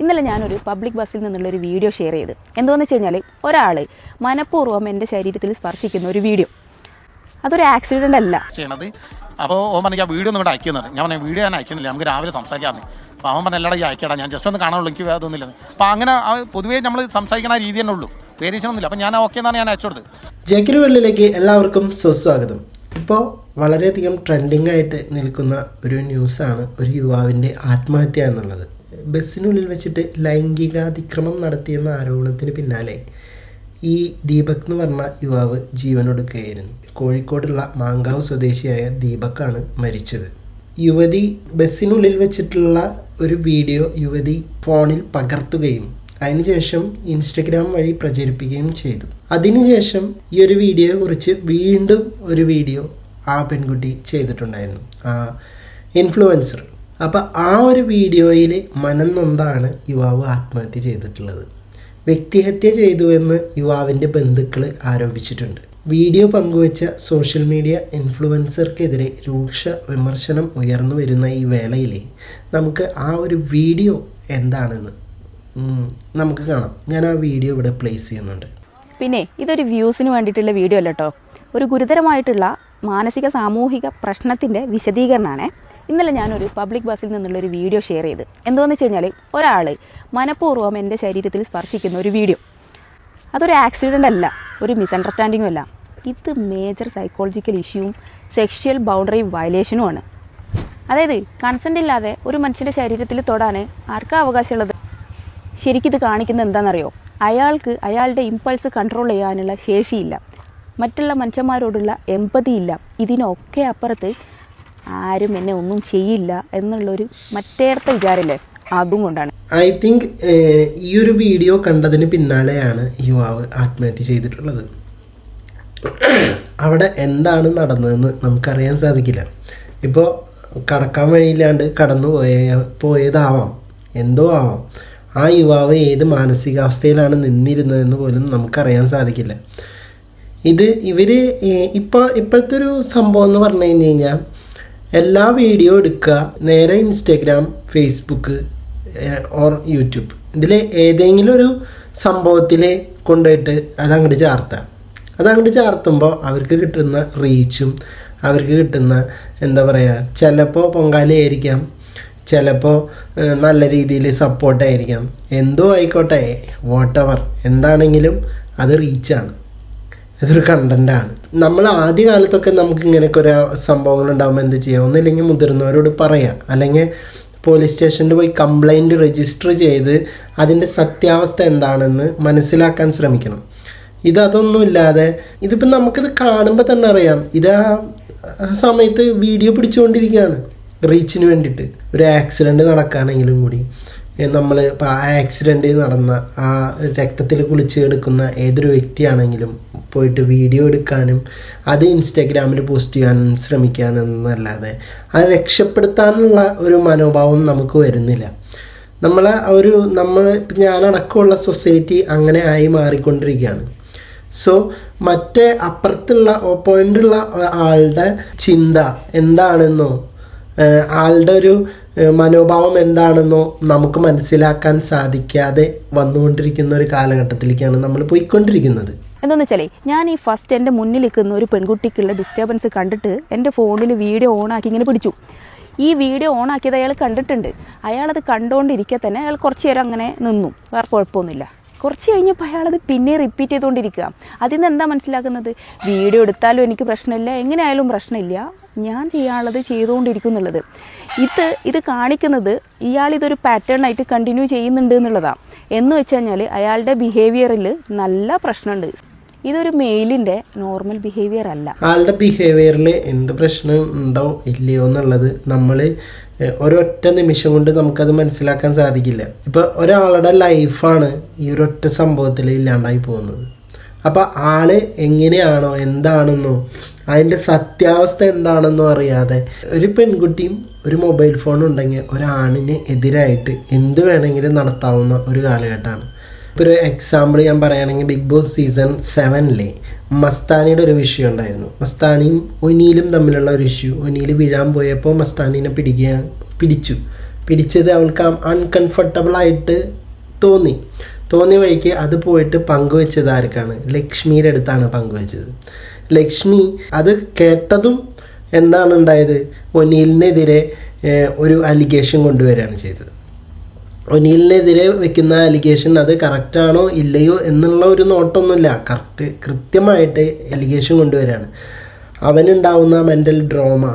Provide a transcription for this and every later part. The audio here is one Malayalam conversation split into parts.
ഇന്നലെ ഞാനൊരു പബ്ലിക് ബസ്സിൽ നിന്നുള്ള ഒരു വീഡിയോ ഷെയർ ചെയ്ത്. എന്തോന്ന് വെച്ച് കഴിഞ്ഞാൽ ഒരാൾ മനഃപൂർവം എന്റെ ശരീരത്തിൽ സ്പർശിക്കുന്ന ഒരു വീഡിയോ അതൊരു ആക്സിഡന്റ് അല്ല. ചെയ്യണത്? അപ്പോൾ ഓൻ പറഞ്ഞ ആ വീഡിയോ ഒന്നും ഇവിടെ അയക്കുന്നത് ഞാൻ പറഞ്ഞ വീഡിയോ ഞാൻ അയക്കുന്നില്ല. നമുക്ക് രാവിലെ സംസാരിക്കാമെന്ന്. അപ്പോൾ അവൻ പറഞ്ഞു എല്ലാവരും അയക്കടാ. ഞാൻ ജസ്റ്റ് ഒന്ന് കാണാനുള്ളൂ. എനിക്ക് അതൊന്നുമില്ല അപ്പോൾ അങ്ങനെ ആ പൊതുവേ നമ്മൾ സംസാരിക്കണ രീതി തന്നെ ഉള്ളൂ. വേരിയേഷൻ ഒന്നുമില്ല. അപ്പോൾ ഞാൻ ഓക്കെ എന്നാണ് ഞാൻ അയച്ചു കൊടുത്തത്. ജേക്കിന് വെള്ളിലേക്ക് എല്ലാവർക്കും സുസ്വാഗതം. ഇപ്പോൾ വളരെയധികം ട്രെൻഡിങ് ആയിട്ട് നിൽക്കുന്ന ഒരു ന്യൂസാണ് ഒരു യുവാവിന്റെ ആത്മഹത്യ എന്നുള്ളത്. ബസ്സിനുള്ളിൽ വെച്ചിട്ട് ലൈംഗികാതിക്രമം നടത്തിയെന്ന ആരോപണത്തിന് പിന്നാലെ ഈ ദീപക് എന്ന് പറഞ്ഞ യുവാവ് ജീവനൊടുക്കുകയായിരുന്നു. കോഴിക്കോടുള്ള മാങ്കാവ് സ്വദേശിയായ ദീപക്കാണ് മരിച്ചത്. യുവതി ബസ്സിനുള്ളിൽ വെച്ചിട്ടുള്ള ഒരു വീഡിയോ യുവതി ഫോണിൽ പകർത്തുകയും അതിനുശേഷം ഇൻസ്റ്റഗ്രാം വഴി പ്രചരിപ്പിക്കുകയും ചെയ്തു. അതിനുശേഷം ഈ ഒരു വീഡിയോയെ കുറിച്ച് വീണ്ടും ഒരു വീഡിയോ ആ പെൺകുട്ടി ചെയ്തിട്ടുണ്ടായിരുന്നു. ആ ഇൻഫ്ലുവൻസർ അപ്പോൾ ആ ഒരു വീഡിയോയിൽ മനം യുവാവ് ആത്മഹത്യ ചെയ്തിട്ടുള്ളത്. വ്യക്തിഹത്യ ചെയ്തു എന്ന് യുവാവിന്റെ ബന്ധുക്കൾ ആരോപിച്ചിട്ടുണ്ട്. വീഡിയോ പങ്കുവച്ച സോഷ്യൽ മീഡിയ ഇൻഫ്ലുവൻസർക്കെതിരെ രൂക്ഷ വിമർശനം ഉയർന്നു വരുന്ന ഈ വേളയിൽ നമുക്ക് ആ ഒരു വീഡിയോ എന്താണെന്ന് നമുക്ക് കാണാം. ഞാൻ ആ വീഡിയോ ഇവിടെ പ്ലേസ് ചെയ്യുന്നുണ്ട്. പിന്നെ ഇതൊരു വ്യൂസിന് വേണ്ടിയിട്ടുള്ള വീഡിയോ അല്ല കേട്ടോ ഒരു ഗുരുതരമായിട്ടുള്ള മാനസിക സാമൂഹിക പ്രശ്നത്തിന്റെ വിശദീകരണമാണ് ഇന്നലെ ഞാനൊരു പബ്ലിക് ബസ്സിൽ നിന്നുള്ളൊരു വീഡിയോ ഷെയർ ചെയ്ത്. എന്തോന്ന് വെച്ച് കഴിഞ്ഞാൽ ഒരാൾ മനഃപൂർവം എന്റെ ശരീരത്തിൽ സ്പർശിക്കുന്ന ഒരു വീഡിയോ അതൊരു ആക്സിഡന്റ് അല്ല ഒരു മിസ്അണ്ടർസ്റ്റാൻഡിങ്ങും അല്ല. ഇത് മേജർ സൈക്കോളജിക്കൽ ഇഷ്യൂവും സെക്ഷൽ ബൗണ്ടറി വയലേഷനുമാണ് അതായത് കൺസെന്റ് ഇല്ലാതെ ഒരു മനുഷ്യന്റെ ശരീരത്തിൽ തൊടാൻ ആർക്കാ അവകാശമുള്ളത്? ശരിക്കിത് കാണിക്കുന്നത് എന്താണെന്നറിയോ? അയാൾക്ക് അയാളുടെ ഇമ്പൾസ് കൺട്രോൾ ചെയ്യാനുള്ള ശേഷിയില്ല. മറ്റുള്ള മനുഷ്യന്മാരോടുള്ള എമ്പതി ഇല്ല. ഇതിനൊക്കെ അപ്പുറത്ത് ആരും എന്നെ ഒന്നും ചെയ്യില്ല എന്നുള്ളൊരു മറ്റേടത്തെ വിചാരമില്ലേ അതും കൊണ്ടാണ്. ഐ തിങ്ക് ഈ ഒരു വീഡിയോ കണ്ടതിന് പിന്നാലെയാണ് യുവാവ് ആത്മഹത്യ ചെയ്തിട്ടുള്ളത്. അവിടെ എന്താണ് നടന്നതെന്ന് നമുക്കറിയാൻ സാധിക്കില്ല. ഇപ്പോൾ കടക്കാൻ വഴിയില്ലാണ്ട് കടന്നു പോയ പോയതാവാം. എന്തോ ആവാം. ആ യുവാവ് ഏത് മാനസികാവസ്ഥയിലാണ് നിന്നിരുന്നതെന്ന് പോലും നമുക്കറിയാൻ സാധിക്കില്ല. ഇത് ഇവർ ഇപ്പോൾ ഇപ്പോഴത്തെ ഒരു സംഭവം എന്ന് പറഞ്ഞു കഴിഞ്ഞ് കഴിഞ്ഞാൽ എല്ലാ വീഡിയോ എടുക്കുക. നേരെ ഇൻസ്റ്റഗ്രാം ഫേസ്ബുക്ക് ഓർ യൂട്യൂബ് ഇതിൽ ഏതെങ്കിലും ഒരു സംഭവത്തിൽ കൊണ്ടുപോയിട്ട് അതങ്ങോട്ട് അത് അതങ്ങോട്ട് ചേർത്തുമ്പോൾ അവർക്ക് കിട്ടുന്ന റീച്ചും അവർക്ക് കിട്ടുന്ന എന്താ പറയുക ചിലപ്പോൾ പൊങ്കാലയായിരിക്കാം ചിലപ്പോൾ നല്ല രീതിയിൽ സപ്പോർട്ടായിരിക്കാം എന്തോ ആയിക്കോട്ടെ വോട്ടവർ എന്താണെങ്കിലും അത് റീച്ചാണ് അതൊരു കണ്ടന്റാണ് നമ്മൾ ആദ്യ കാലത്തൊക്കെ നമുക്ക് ഇങ്ങനെയൊക്കെ ഒരു സംഭവങ്ങൾ ഉണ്ടാകുമ്പോൾ എന്ത് ചെയ്യുക ഒന്നില്ലെങ്കിൽ മുതിർന്നവരോട് പറയാം. അല്ലെങ്കിൽ പോലീസ് സ്റ്റേഷനിൽ പോയി കംപ്ലൈന്റ് രജിസ്റ്റർ ചെയ്ത് അതിന്റെ സത്യാവസ്ഥ എന്താണെന്ന് മനസ്സിലാക്കാൻ ശ്രമിക്കണം. ഇത് അതൊന്നുമില്ലാതെ ഇതിപ്പോൾ നമുക്കിത് കാണുമ്പോൾ തന്നെ അറിയാം. ഇത് ആ സമയത്ത് വീഡിയോ പിടിച്ചുകൊണ്ടിരിക്കുകയാണ് റീച്ചിന് വേണ്ടിയിട്ട് ഒരു ആക്സിഡന്റ് നടക്കുകയാണെങ്കിലും കൂടി. നമ്മൾ ഇപ്പോൾ ആ ആക്സിഡന്റ് നടന്ന ആ രക്തത്തിൽ കുളിച്ച് എടുക്കുന്ന ഏതൊരു വ്യക്തിയാണെങ്കിലും പോയിട്ട് വീഡിയോ എടുക്കാനും അത് ഇൻസ്റ്റാഗ്രാമിൽ പോസ്റ്റ് ചെയ്യാനും ശ്രമിക്കാനെന്നല്ലാതെ അത് രക്ഷപ്പെടുത്താനുള്ള ഒരു മനോഭാവം നമുക്ക് വരുന്നില്ല. നമ്മളെ ഒരു നമ്മൾ ഞാനടക്കമുള്ള സൊസൈറ്റി അങ്ങനെ ആയി മാറിക്കൊണ്ടിരിക്കുകയാണ്. സോ മറ്റേ അപ്പുറത്തുള്ള ഓപ്പോയിന്റുള്ള ആളുടെ ചിന്ത എന്താണെന്നോ ആളുടെ ഒരു മനോഭാവം എന്താണെന്നോ നമുക്ക് മനസ്സിലാക്കാൻ സാധിക്കാതെ വന്നുകൊണ്ടിരിക്കുന്ന ഒരു കാലഘട്ടത്തിലേക്കാണ് നമ്മൾ പോയിക്കൊണ്ടിരിക്കുന്നത്. എന്താണെന്ന് വെച്ചാലേ ഞാൻ ഈ ഫസ്റ്റ് എന്റെ മുന്നിൽ നിൽക്കുന്ന ഒരു പെൺകുട്ടിക്കുള്ള ഡിസ്റ്റർബൻസ് കണ്ടിട്ട് എന്റെ ഫോണിൽ വീഡിയോ ഓണാക്കി ഇങ്ങനെ പിടിച്ചു. ഈ വീഡിയോ ഓണാക്കിയത് അയാൾ കണ്ടിട്ടുണ്ട്. അയാളത് കണ്ടുകൊണ്ടിരിക്കെ തന്നെ അയാൾ കുറച്ച് നേരം അങ്ങനെ നിന്നു. വേറെ കുഴപ്പമൊന്നുമില്ല. കുറച്ച് കഴിഞ്ഞപ്പോൾ അയാളത് പിന്നെ റിപ്പീറ്റ് ചെയ്തുകൊണ്ടിരിക്കുക. അതിൽ നിന്ന് എന്താ മനസ്സിലാക്കുന്നത്? വീഡിയോ എടുത്താലും എനിക്ക് പ്രശ്നമില്ല. എങ്ങനെയായാലും പ്രശ്നമില്ല. ഞാൻ ചെയ്യാനുള്ളത് ചെയ്തുകൊണ്ടിരിക്കും എന്നുള്ളത് ഇത് ഇത് കാണിക്കുന്നത് ഇയാൾ ഇതൊരു പാറ്റേൺ ആയിട്ട് കണ്ടിന്യൂ ചെയ്യുന്നുണ്ട് എന്നുള്ളതാണ് എന്ന് വെച്ച് കഴിഞ്ഞാൽ അയാളുടെ ബിഹേവിയറിൽ നല്ല പ്രശ്നമുണ്ട്. ഇതൊരു മെയിലിന്റെ നോർമൽ ബിഹേവിയർ അല്ല. ആളുടെ ബിഹേവിയറിൽ എന്ത് പ്രശ്നം ഉണ്ടോ ഇല്ലയോ എന്നുള്ളത് നമ്മൾ ഒരൊറ്റ നിമിഷം കൊണ്ട് നമുക്കത് മനസ്സിലാക്കാൻ സാധിക്കില്ല. ഇപ്പോൾ ഒരാളുടെ ലൈഫാണ് ഈ ഒരൊറ്റ സംഭവത്തിൽ ഇല്ലാണ്ടായി പോകുന്നത്. അപ്പോൾ ആൾ എങ്ങനെയാണോ എന്താണെന്നോ അതിന്റെ സത്യാവസ്ഥ എന്താണെന്നോ അറിയാതെ ഒരു പെൺകുട്ടിയും ഒരു മൊബൈൽ ഫോൺ ഉണ്ടെങ്കിൽ ഒരാണിന് എതിരായിട്ട് എന്ത് വേണമെങ്കിലും നടത്താവുന്ന ഒരു കാലഘട്ടമാണ്. ഇപ്പോൾ ഒരു എക്സാമ്പിൾ ഞാൻ പറയുകയാണെങ്കിൽ ബിഗ് ബോസ് സീസൺ സെവനിലെ മസ്താനിയുടെ ഒരു വിഷയം ഉണ്ടായിരുന്നു. മസ്താനിയും ഒനീലും തമ്മിലുള്ള ഒരു ഇഷ്യൂ ഒനീൽ വീഴാൻ പോയപ്പോൾ മസ്താനിനെ പിടിക്കുക പിടിച്ചു. പിടിച്ചത് അവൾക്ക് അൺകംഫർട്ടബിൾ ആയിട്ട് തോന്നി. തോന്നിയ വഴിക്ക് അത് പോയിട്ട് പങ്കുവെച്ചത് ആർക്കാണ്? ലക്ഷ്മിയുടെ അടുത്താണ് പങ്കുവെച്ചത്. ലക്ഷ്മി അത് കേട്ടതും എന്താണ് ഉണ്ടായത്? ഒനീലിനെതിരെ ഒരു അലിഗേഷൻ കൊണ്ടുവരികയാണ് ചെയ്തത്. ഒനീലിനെതിരെ വെക്കുന്ന അലിഗേഷൻ അത് കറക്റ്റാണോ ഇല്ലയോ എന്നുള്ള ഒരു നോട്ടൊന്നുമില്ല. കറക്റ്റ് കൃത്യമായിട്ട് അലിഗേഷൻ കൊണ്ടുവരികയാണ് അവനുണ്ടാവുന്ന മെന്റൽ ഡ്രോമ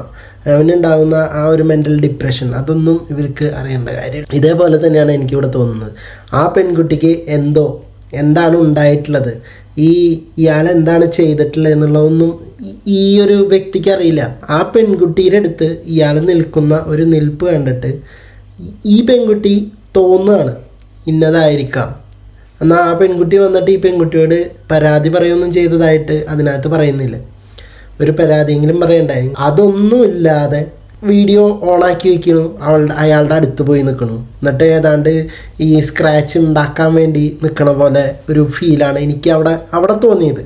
അവനുണ്ടാവുന്ന ആ ഒരു മെന്റൽ ഡിപ്രഷൻ അതൊന്നും ഇവർക്ക് അറിയേണ്ട കാര്യം ഇതേപോലെ തന്നെയാണ് എനിക്കിവിടെ തോന്നുന്നത്. ആ പെൺകുട്ടിക്ക് എന്തോ എന്താണ് ഉണ്ടായിട്ടുള്ളത്? ഈ ഇയാൾ എന്താണ് ചെയ്തിട്ടുള്ളത് എന്നുള്ളതൊന്നും ഈ- ഒരു വ്യക്തിക്ക് അറിയില്ല. ആ പെൺകുട്ടിയുടെ അടുത്ത് ഇയാൾ നിൽക്കുന്ന ഒരു നിൽപ്പ് കണ്ടിട്ട് ഈ പെൺകുട്ടി തോന്നുകയാണ് ഇന്നതായിരിക്കാം. എന്നാൽ ആ പെൺകുട്ടി വന്നിട്ട് ഈ പെൺകുട്ടിയോട് പരാതി പറയൊന്നും ചെയ്തതായിട്ട് അതിനകത്ത് പറയുന്നില്ല. ഒരു പരാതിയെങ്കിലും പറയണ്ടായി അതൊന്നുമില്ലാതെ വീഡിയോ ഓണാക്കി വെക്കണു അവളുടെ അയാളുടെ അടുത്ത് പോയി നിൽക്കണു എന്നിട്ട് ഏതാണ്ട് ഈ സ്ക്രാച്ച് ഉണ്ടാക്കാൻ വേണ്ടി നിൽക്കണ പോലെ ഒരു ഫീലാണ് എനിക്ക് അവിടെ അവിടെ തോന്നിയത്.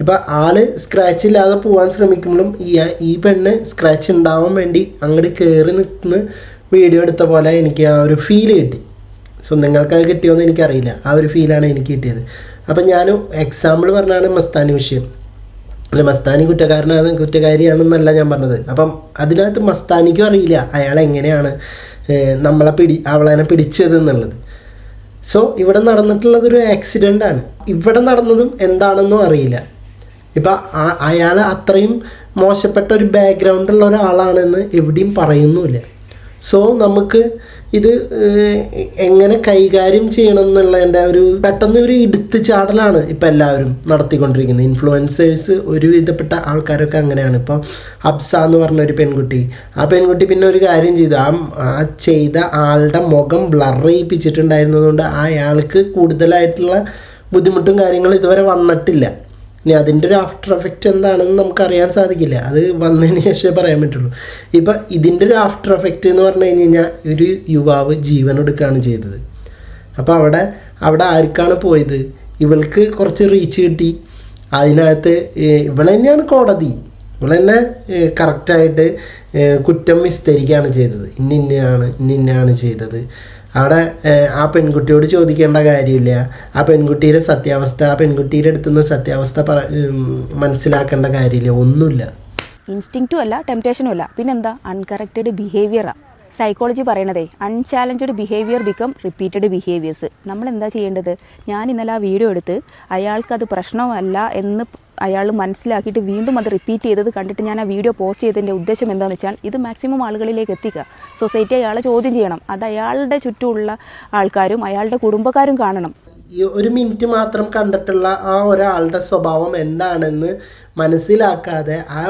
ഇപ്പം ആൾ സ്ക്രാച്ച് ഇല്ലാതെ പോകാൻ ശ്രമിക്കുമ്പോഴും ഈ ഈ പെണ്ണ് സ്ക്രാച്ച് ഉണ്ടാവാൻ വേണ്ടി അങ്ങോട്ട് കയറി നിൽക്കുന്ന വീഡിയോ എടുത്ത പോലെ എനിക്ക് ആ ഒരു ഫീൽ കിട്ടി. സോ നിങ്ങൾക്ക് അത് കിട്ടിയോന്ന് എനിക്കറിയില്ല. ആ ഒരു ഫീലാണ് എനിക്ക് കിട്ടിയത്. അപ്പം ഞാൻ എക്സാമ്പിൾ പറഞ്ഞാണ് മസ്താനി വിഷയം. അല്ല മസ്താനി കുറ്റക്കാരനാണ് കുറ്റക്കാരിയാണെന്നല്ല ഞാൻ പറഞ്ഞത്. അപ്പം അതിനകത്ത് മസ്താനിക്കും അറിയില്ല അയാൾ എങ്ങനെയാണ് നമ്മളെ പിടി അവളെ പിടിച്ചത് എന്നുള്ളത്. സോ ഇവിടെ നടന്നിട്ടുള്ളത് ഒരു ആക്സിഡന്റ് ആണ്. ഇവിടെ നടന്നതും എന്താണെന്നും അറിയില്ല. ഇപ്പം അയാൾ അത്രയും മോശപ്പെട്ട ഒരു ബാക്ക്ഗ്രൗണ്ടുള്ള ഒരാളാണെന്ന് എവിടെയും പറയുന്നുമില്ല. സോ നമുക്ക് ഇത് എങ്ങനെ കൈകാര്യം ചെയ്യണം എന്നുള്ളതിന്റെ ഒരു പെട്ടെന്ന് ഒരു ഇടുത്ത് ചാടലാണ് ഇപ്പം എല്ലാവരും നടത്തിക്കൊണ്ടിരിക്കുന്നത്. ഇൻഫ്ലുവൻസേഴ്സ് ഒരുവിധപ്പെട്ട ആൾക്കാരൊക്കെ അങ്ങനെയാണ്. ഇപ്പോൾ അബ്സ എന്ന് പറഞ്ഞ ഒരു പെൺകുട്ടി ആ പെൺകുട്ടി പിന്നെ ഒരു കാര്യം ചെയ്തു. ആ ആ ചെയ്ത ആളുടെ മുഖം ബ്ലർ ചെയ്യിപ്പിച്ചിട്ടുണ്ടായിരുന്നതുകൊണ്ട് അയാൾക്ക് കൂടുതലായിട്ടുള്ള ബുദ്ധിമുട്ടും കാര്യങ്ങളും ഇതുവരെ വന്നിട്ടില്ല. ഇനി അതിന്റെ ഒരു ആഫ്റ്റർ എഫക്റ്റ് എന്താണെന്ന് നമുക്ക് അറിയാൻ സാധിക്കില്ല. അത് വന്നതിന് ശേഷമേ പറയാൻ പറ്റുള്ളൂ. ഇപ്പം ഇതിന്റെ ഒരു ആഫ്റ്റർ എഫക്റ്റ് എന്ന് പറഞ്ഞു കഴിഞ്ഞ് കഴിഞ്ഞാൽ ഒരു യുവാവ് ജീവൻ എടുക്കുകയാണ് ചെയ്തത്. അപ്പോൾ അവിടെ അവിടെ ആർക്കാണ് പോയത്? ഇവൾക്ക് കുറച്ച് റീച്ച് കിട്ടി. അതിനകത്ത് ഇവൾ ഇവൾ തന്നെയാണ് കോടതി. ഇവൾ തന്നെ കറക്റ്റായിട്ട് കുറ്റം വിസ്തരിക്കുകയാണ് ചെയ്തത്. ഇന്നിന്നയാണ് ഇന്നിന്നയാണ് ചെയ്തത്. അവിടെ ആ പെൺകുട്ടിയോട് ചോദിക്കേണ്ട കാര്യമില്ല. ആ പെൺകുട്ടിയുടെ സത്യാവസ്ഥ ആ പെൺകുട്ടിയുടെ അടുത്തുനിന്ന് സത്യാവസ്ഥ പറ മനസ്സിലാക്കേണ്ട കാര്യമില്ല. ഒന്നുമില്ല. ഇൻസ്റ്റിങ്റ്റും അല്ല ടെംപ്റ്റേഷനും അല്ല. പിന്നെന്താ? അൺകറക്റ്റഡ് ബിഹേവിയറാണ് psychology പറയണതേ unchallenged behaviour become repeated behaviours നമ്മൾ എന്താ ചെയ്യേണ്ടത്? ഞാൻ ഇന്നലെ ആ വീഡിയോ എടുത്ത് അയാൾക്കത് പ്രശ്നമല്ല എന്ന് അയാൾ മനസ്സിലാക്കിയിട്ട് വീണ്ടും അത് റിപ്പീറ്റ് ചെയ്തത് കണ്ടിട്ട് ഞാൻ ആ വീഡിയോ പോസ്റ്റ് ചെയ്തതിന്റെ ഉദ്ദേശം എന്താണെന്ന് വെച്ചാൽ ഇത് മാക്സിമം ആളുകളിലേക്ക് എത്തിക്കുക. സൊസൈറ്റി അയാളെ ചോദ്യം ചെയ്യണം. അത് അയാളുടെ ചുറ്റുമുള്ള ആൾക്കാരും അയാളുടെ കുടുംബക്കാരും കാണണം. ഒരു മിനിറ്റ് മാത്രം കണ്ടിട്ടുള്ള ആ ഒരാളുടെ സ്വഭാവം എന്താണെന്ന് മനസ്സിലാക്കാതെ ആ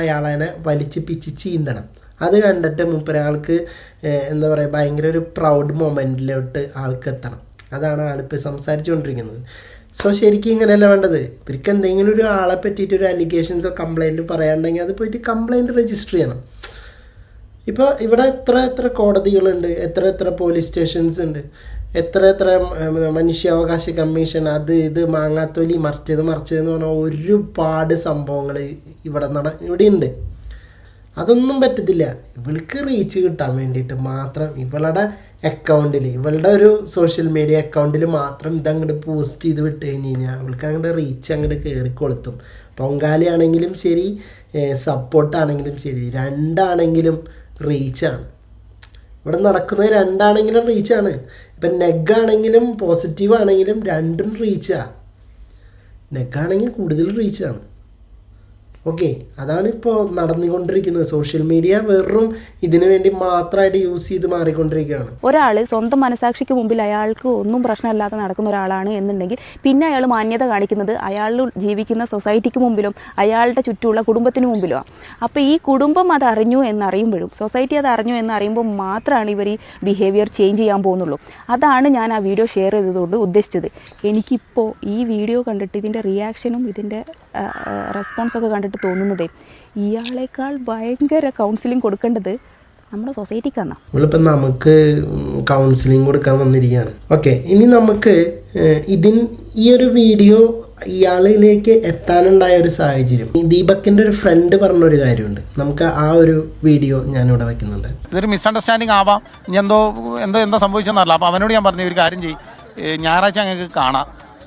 അയാളെ വലിച്ചു പിച്ച് ചീന്തണം. അത് കണ്ടിട്ട് മൂപ്പരാൾക്ക് എന്താ പറയുക ഭയങ്കര ഒരു പ്രൗഡ് മൊമെന്റിലോട്ട് ആൾക്ക് എത്തണം അതാണ് ആളിപ്പോൾ സംസാരിച്ചുകൊണ്ടിരിക്കുന്നത്. സോ ശരിക്കും ഇങ്ങനെയല്ല വേണ്ടത്? ഇവർക്ക് എന്തെങ്കിലും ഒരു ആളെ പറ്റിയിട്ട് ഒരു അലിഗേഷൻസോ കംപ്ലൈന്റ് പറയാനുണ്ടെങ്കിൽ അത് പോയിട്ട് കംപ്ലൈന്റ് രജിസ്റ്റർ ചെയ്യണം. ഇപ്പോൾ ഇവിടെ എത്ര എത്ര കോടതികളുണ്ട്? എത്ര എത്ര പോലീസ് സ്റ്റേഷൻസ് ഉണ്ട്? എത്ര എത്ര മനുഷ്യാവകാശ കമ്മീഷൻ അത് ഇത് മാങ്ങാത്തൊലി മറിച്ചത് മറിച്ചത് എന്ന് പറഞ്ഞാൽ ഒരുപാട് സംഭവങ്ങൾ ഇവിടെ നട ഇവിടെ ഉണ്ട്. അതൊന്നും പറ്റത്തില്ല. ഇവൾക്ക് റീച്ച് കിട്ടാൻ വേണ്ടിയിട്ട് മാത്രം ഇവളുടെ അക്കൗണ്ടിൽ ഇവളുടെ ഒരു സോഷ്യൽ മീഡിയ അക്കൗണ്ടിൽ മാത്രം ഇതങ്ങോട്ട് പോസ്റ്റ് ചെയ്ത് വിട്ട് കഴിഞ്ഞ് കഴിഞ്ഞാൽ അവൾക്ക് അങ്ങോട്ട് റീച്ച് അങ്ങോട്ട് കയറി കൊളുത്തും. പൊങ്കാലയാണെങ്കിലും ശരി സപ്പോർട്ടാണെങ്കിലും ശരി രണ്ടാണെങ്കിലും റീച്ചാണ് ഇവിടെ നടക്കുന്നത് രണ്ടാണെങ്കിലും റീച്ചാണ് ഇപ്പം നെഗാണെങ്കിലും പോസിറ്റീവ് ആണെങ്കിലും രണ്ടും റീച്ചാണ് നെഗാണെങ്കിൽ കൂടുതൽ റീച്ചാണ് ഓക്കെ അതാണ് ഇപ്പോൾ നടന്നുകൊണ്ടിരിക്കുന്നത്. സോഷ്യൽ മീഡിയ വെറും ഇതിനു വേണ്ടി മാത്രമായിട്ട് യൂസ് ചെയ്ത് മാറിക്കൊണ്ടിരിക്കുകയാണ്. ഒരാൾ സ്വന്തം മനസാക്ഷിക്ക് മുമ്പിൽ അയാൾക്ക് ഒന്നും പ്രശ്നമില്ലാതെ നടക്കുന്ന ഒരാളാണ് എന്നുണ്ടെങ്കിൽ പിന്നെ അയാൾ മാന്യത കാണിക്കുന്നത് അയാൾ ജീവിക്കുന്ന സൊസൈറ്റിക്ക് മുമ്പിലും അയാളുടെ ചുറ്റുമുള്ള കുടുംബത്തിന് മുമ്പിലും അപ്പോൾ ഈ കുടുംബം അത് അറിഞ്ഞു എന്നറിയുമ്പോഴും സൊസൈറ്റി അത് അറിഞ്ഞു എന്നറിയുമ്പോൾ മാത്രമാണ് ഇവർ ഈ ബിഹേവിയർ ചേഞ്ച് ചെയ്യാൻ പോകുന്നുള്ളൂ. അതാണ് ഞാൻ ആ വീഡിയോ ഷെയർ ചെയ്തതുകൊണ്ട് ഉദ്ദേശിച്ചത്. എനിക്കിപ്പോൾ ഈ വീഡിയോ കണ്ടിട്ട് ഇതിന്റെ റിയാക്ഷനും ഇതിന്റെ റെസ്പോൺസൊക്കെ കണ്ടിട്ട് തോന്നുന്നതേ ഇയാളേക്കാൾ ഭയങ്കര കൗൺസിലിംഗ് കൊടുക്കേണ്ടത് നമ്മുടെ സൊസൈറ്റിക്കാണ് നമ്മളിപ്പോൾ നമുക്ക് കൗൺസിലിംഗ് കൊടുക്കാൻ വന്നിരിക്കുകയാണ്. ഓക്കെ ഇനി നമുക്ക് ഇതിൻ ഈ ഒരു വീഡിയോ ഇയാളിലേക്ക് എത്താനുണ്ടായ ഒരു സാഹചര്യം. ഈ ദീപക്കിന്റെ ഒരു ഫ്രണ്ട് പറഞ്ഞൊരു കാര്യമുണ്ട്. നമുക്ക് ആ ഒരു വീഡിയോ ഞാൻ ഇവിടെ വയ്ക്കുന്നുണ്ട് ഇതൊരു മിസ്അണ്ടർസ്റ്റാൻഡിങ് ആവാം. ഇനി എന്തോ എന്തോ എന്തോ സംഭവിച്ചെന്നറിയില്ല അപ്പോൾ അവനോട് ഞാൻ പറഞ്ഞു ഒരു കാര്യം ചെയ്യും. ഞായറാഴ്ച ഞങ്ങൾക്ക് കാണാം.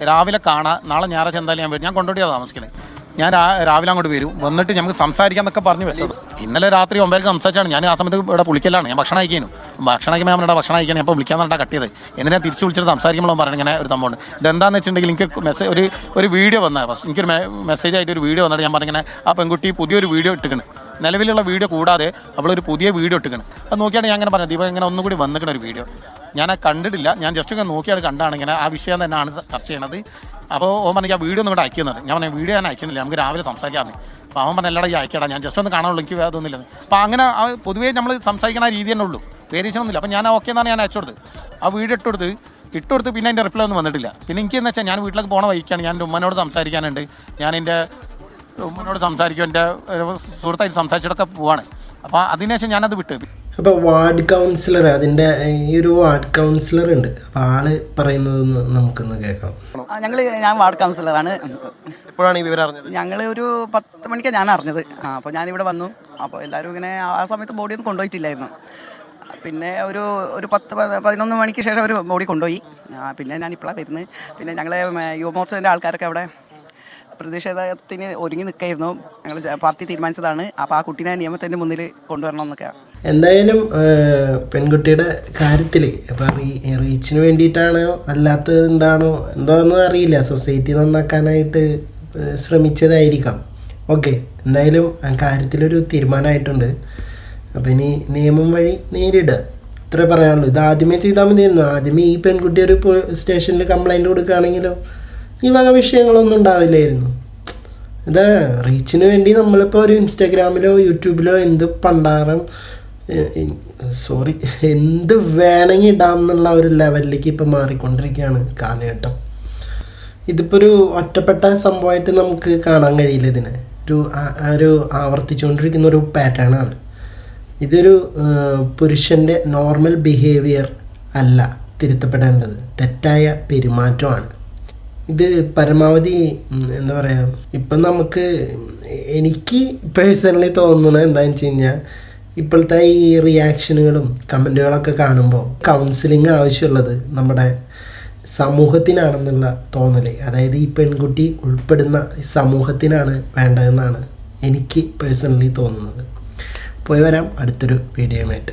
രാവിലെ കാണാം. നാളെ ഞായറാഴ്ച എന്തായാലും ഞാൻ വരും. ഞാൻ കൊണ്ടുപോയി താമസിക്കുന്നത് ഞാൻ രാവിലെ അങ്ങോട്ട് വരും. വന്നിട്ട് നമുക്ക് സംസാരിക്കാന്നൊക്കെ പറഞ്ഞു വെച്ചത് ഇന്നലെ രാത്രി ഒമ്പതരക്ക് സംസാരിച്ചാണ്. ഞാൻ ആ സമയത്ത് ഇവിടെ പുളിക്കലാണ്. ഞാൻ ഭക്ഷണം അയക്കാനും ഭക്ഷണം കഴിക്കുമ്പോൾ നമ്മുടെ ഭക്ഷണം അയക്കാനും അപ്പോൾ വിളിക്കാൻ പറഞ്ഞാൽ കട്ട് എന്നിട്ട് ഞാൻ തിരിച്ച് വിളിച്ചിട്ട് സംസാരിക്കുമ്പോൾ പറയണം ഇങ്ങനെ ഒരു സംഭവം ഇതെന്താണെന്ന് വെച്ചിട്ടുണ്ടെങ്കിൽ എനിക്ക് മെസ്സേജ് ഒരു ഒരു വീഡിയോ വന്നാൽ ഫസ്റ്റ് എനിക്കൊരു മെസ്സേജ് ആയിട്ട് ഒരു വീഡിയോ വന്നിട്ട് ഞാൻ പറഞ്ഞിങ്ങനെ ആ പെൺകുട്ടി പുതിയൊരു വീഡിയോ ഇട്ടിക്കണ്. നിലവിലുള്ള വീഡിയോ കൂടാതെ അവളൊരു പുതിയ വീഡിയോ ഇട്ടിക്കണം. അത് നോക്കിയാണ് ഞാൻ അങ്ങനെ പറഞ്ഞത്. ദീപം ഇങ്ങനെ ഒന്നും കൂടി വന്നിക്കണ ഒരു വീഡിയോ ഞാൻ കണ്ടിട്ടില്ല. ഞാൻ ജസ്റ്റ് ഇങ്ങനെ നോക്കിയാണ് കണ്ടാണ് ഇങ്ങനെ ആ വിഷയം തന്നെയാണ് ചർച്ച ചെയ്യണത്. അപ്പോൾ ഓൻ പറഞ്ഞു ആ വീഡിയോ ഒന്നും ഇവിടെ അയക്കുന്നത് ഞാൻ പറഞ്ഞു വീഡിയോ ഞാൻ അയക്കുന്നില്ല നമുക്ക് രാവിലെ സംസാരിക്കാമെന്ന് അപ്പോൾ അവൻ പറഞ്ഞാൽ എല്ലാവരും അയക്കടാ ഞാൻ ജസ്റ്റ് ഒന്ന് കാണാനുള്ളൂ എനിക്ക് അതൊന്നുമില്ല അപ്പോൾ അങ്ങനെ പൊതുവേ നമ്മൾ സംസാരിക്കണ രീതി തന്നെ ഉള്ളൂ വേരിയേഷനൊന്നുമില്ല അപ്പോൾ ഞാൻ ഓക്കെ എന്നാണ് ഞാൻ അയച്ചു കൊടുത്തത്. ആ വീഡിയോ ഇട്ട് കൊടുത്ത് ഇട്ട് കൊടുത്ത് പിന്നെ അതിന്റെ റിപ്ലൈ ഒന്നും വന്നിട്ടില്ല. പിന്നെ എനിക്ക് എന്ന് വെച്ചാൽ ഞാൻ വീട്ടിലേക്ക് പോണ വഴിക്കാണ് ഞാൻ എന്റെ ഉമ്മനോട് സംസാരിക്കാനുണ്ട്. ഞാൻ എന്റെ ഉമ്മനോട് സംസാരിക്കും എന്റെ സുഹൃത്തായിട്ട് സംസാരിച്ചിട്ടൊക്കെ പോവാണ്. അപ്പോൾ അതിനുശേഷം ഞാനത് വിട്ട്. അപ്പോൾ വാർഡ് കൗൺസിലർ അതിന്റെ ഈ ഒരു വാർഡ് കൗൺസിലർ ഉണ്ട്. അപ്പോൾ ആൾ പറയുന്നത് നമുക്കൊന്ന് കേൾക്കാം. ഞങ്ങൾ ഞാൻ വാർഡ് കൗൺസിലറാണ്. എപ്പോഴാണ് ഈ വിവരം അറിഞ്ഞത്? ഞങ്ങൾ ഒരു പത്ത് മണിക്കാണ് ഞാൻ അറിഞ്ഞത്. ആ അപ്പോൾ ഞാനിവിടെ വന്നു. അപ്പോൾ എല്ലാവരും ഇങ്ങനെ ആ സമയത്ത് ബോഡി ഒന്നും കൊണ്ടുപോയിട്ടില്ലായിരുന്നു. പിന്നെ ഒരു ഒരു പത്ത് പതിനൊന്ന് മണിക്ക് ശേഷം ഒരു ബോഡി കൊണ്ടുപോയി. ആ, പിന്നെ ഞാൻ ഇപ്പോഴാണ് വരുന്നത്. പിന്നെ ഞങ്ങൾ യുവമോർച്ചന്റെ ആൾക്കാരൊക്കെ അവിടെ പ്രതിഷേധത്തിന് ഒരുങ്ങി നിൽക്കായിരുന്നു ഞങ്ങൾ പാർട്ടി തീരുമാനിച്ചതാണ്. അപ്പോൾ ആ കുട്ടീനെ നിയമത്തിന്റെ മുന്നിൽ കൊണ്ടുവരണം എന്നൊക്കെ എന്തായാലും പെൺകുട്ടിയുടെ കാര്യത്തിൽ ഇപ്പം റീ റീച്ചിന് വേണ്ടിയിട്ടാണോ അല്ലാത്തത് എന്താണോ എന്താണെന്ന് അറിയില്ല. സൊസൈറ്റി നന്നാക്കാനായിട്ട് ശ്രമിച്ചതായിരിക്കാം. ഓക്കെ എന്തായാലും കാര്യത്തിലൊരു തീരുമാനമായിട്ടുണ്ട്. അപ്പം ഇനി നിയമം വഴി നേരിടുക. അത്രേ പറയാനുള്ളൂ. ഇത് ആദ്യമേ ചെയ്താൽ മതിയായിരുന്നു. ആദ്യമേ ഈ പെൺകുട്ടി ഒരു സ്റ്റേഷനിൽ കംപ്ലൈന്റ് കൊടുക്കുകയാണെങ്കിലോ ഈ വക വിഷയങ്ങളൊന്നും ഉണ്ടാവില്ലായിരുന്നു. ഇത് റീച്ചിന് വേണ്ടി നമ്മളിപ്പോൾ ഒരു ഇൻസ്റ്റാഗ്രാമിലോ യൂട്യൂബിലോ എന്ത് പണ്ടാരം സോറി എന്ത് വേണമെങ്കിൽ ഇടാം എന്നുള്ള ഒരു ലെവലിലേക്ക് ഇപ്പം മാറിക്കൊണ്ടിരിക്കുകയാണ് കാലഘട്ടം. ഇതിപ്പോൾ ഒരു ഒറ്റപ്പെട്ട സംഭവമായിട്ട് നമുക്ക് കാണാൻ കഴിയില്ല ഇതിനെ. ഒരു ഒരു ആവർത്തിച്ചുകൊണ്ടിരിക്കുന്ന ഒരു പാറ്റേണാണ് ഇതൊരു പുരുഷന്റെ നോർമൽ ബിഹേവിയർ അല്ല തിരുത്തപ്പെടേണ്ടത്. തെറ്റായ പെരുമാറ്റമാണ്. ഇത് പരമാവധി എന്താ പറയുക ഇപ്പം നമുക്ക് എനിക്ക് പേഴ്സണലി തോന്നുന്നത് എന്താണെന്ന് വെച്ച് കഴിഞ്ഞാൽ ഇപ്പോഴത്തെ ഈ റിയാക്ഷനുകളും കമന്റുകളൊക്കെ കാണുമ്പോൾ കൗൺസിലിംഗ് ആവശ്യമുള്ളത് നമ്മുടെ സമൂഹത്തിനാണെന്നുള്ള തോന്നൽ അതായത് ഈ പെൺകുട്ടി ഉൾപ്പെടുന്ന സമൂഹത്തിനാണ് വേണ്ടതെന്നാണ് എനിക്ക് പേഴ്സണലി തോന്നുന്നത്. പോയി വരാം. അടുത്തൊരു വീഡിയോയുമായിട്ട്